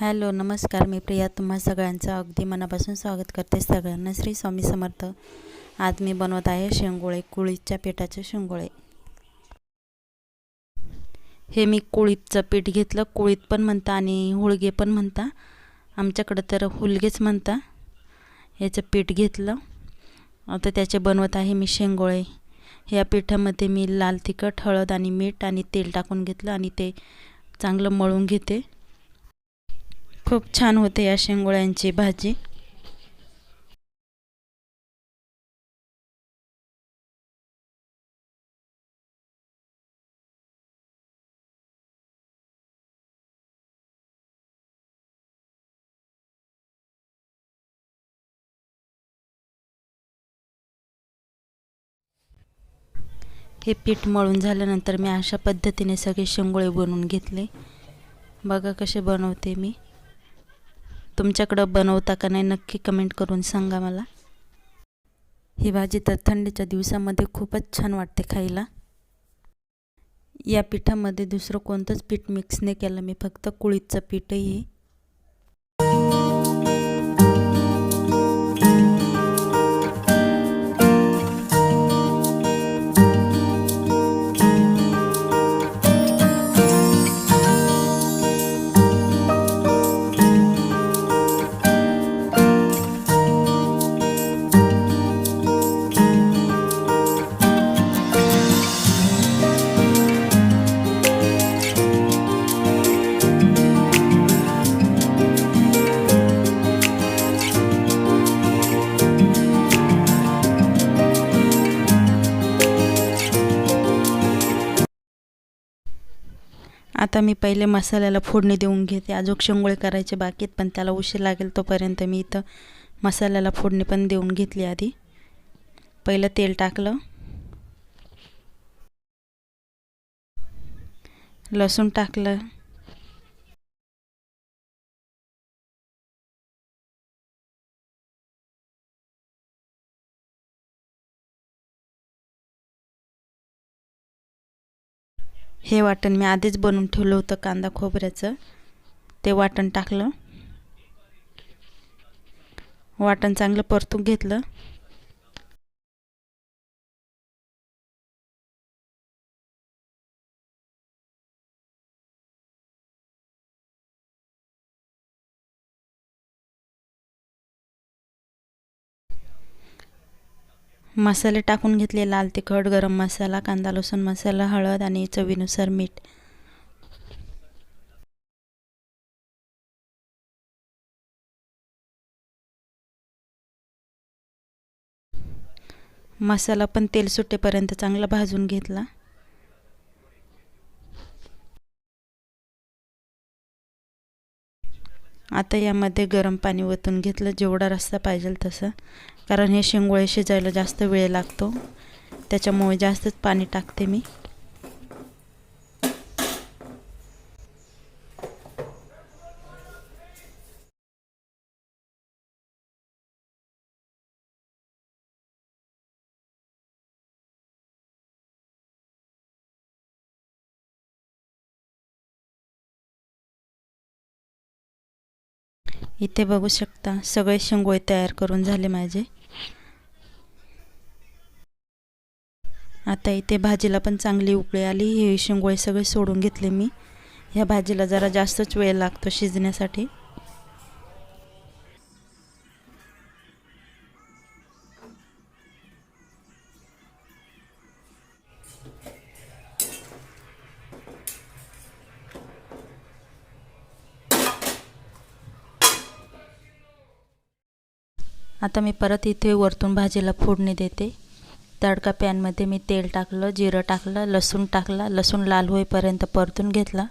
Hello नमस्कार मी प्रिया. तुम्हा सगळ्यांचं अगदी मनापासून स्वागत करते सगळ्यांना. श्री स्वामी समर्थ. आज मी बनवत आहे शेंगोळे कुळीतच्या पिठाचे शेंगोळे. हे मी कुळीतचं पीठ घेतलं. कुळीत पण म्हणता आणि हुळगे पण म्हणता. आमच्याकडं तर हुलगेच म्हणता. याचं पीठ घेतलं. आता त्याचे बनवत आहे मी शेंगोळे. या पिठामध्ये मी लाल तिखट हळद आणि मीठ आणि तेल टाकून घेतलं आणि ते चांगलं मळून घेते. खूप छान होते या शेंगोळ्यांची भाजी. हे पीठ मळून झाल्यानंतर मी अशा पद्धतीने सगळे शेंगोळे बनवून घेतले. बघा कसे बनवते मी. तुमच्याकडं बनवता का नाही नक्की कमेंट करून सांगा मला. ही भाजी तर थंडीच्या दिवसामध्ये खूपच छान वाटते खायला. या पिठामध्ये दुसरं कोणतंच पीठ मिक्स नाही केलं. मी फक्त कुळीचं पीठही आता मी पहिले मसाल्याला फोडणी देऊन घेते. अजून शेंगोळे करायचे बाकी आहेत पण त्याला उशीर लागेल तोपर्यंत मी इथं मसाल्याला फोडणी पण देऊन घेतली आधी. पहिलं तेल टाकलं. लसूण टाकलं. हे वाटण मी आधीच बनवून ठेवलं होतं कांदा खोबऱ्याचं. ते वाटण टाकलं. वाटण चांगलं परतून घेतलं. मसाले टाकून घेतले लाल तिखट गरम मसाला कांदा लसूण मसाला हळद आणि चवीनुसार मीठ. मसाला पण तेल सुटेपर्यंत चांगला भाजून घेतला. आता यामध्ये गरम पाणी ओतून घेतलं. जेवढा रस्ता पाहिजे तसं. कारण हे शेंगोळे शिजायला जास्त वेळ लागतो. त्याच्यामुळे जास्तच पाणी टाकते मी. इथे बघू शकता सगळे शेंगोळे तयार करून झाले माझे. आता इथे भाजीला पण चांगली उकळी आली. हे शेंगोळे सगळे सोडून घेतले मी. ह्या भाजीला जरा जास्तच वेळ लागतो शिजण्यासाठी. आता मी परत इथे वरतून भाजीला फोडणी देते. तडका पॅनमध्ये मी तेल टाकलं जिरं टाकलं लसूण टाकला लसूण लाल होईपर्यंत परतून घेतला.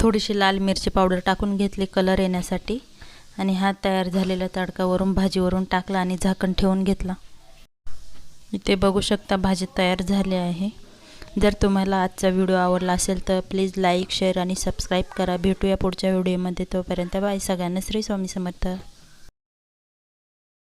थोडीशी लाल मिरची पावडर टाकून घेतली कलर येण्यासाठी. आणि हा तयार झालेला तडकावरून भाजीवरून टाकला आणि झाकण ठेवून घेतला. इथे बघू शकता भाजी तयार झाली आहे. जर तुम्हाला आजचा व्हिडिओ आवडला असेल तर प्लीज लाईक शेअर आणि सबस्क्राईब करा. भेटूया पुढच्या व्हिडिओमध्ये. तोपर्यंत बाय. सगळ्यांना श्री स्वामी समर्थ.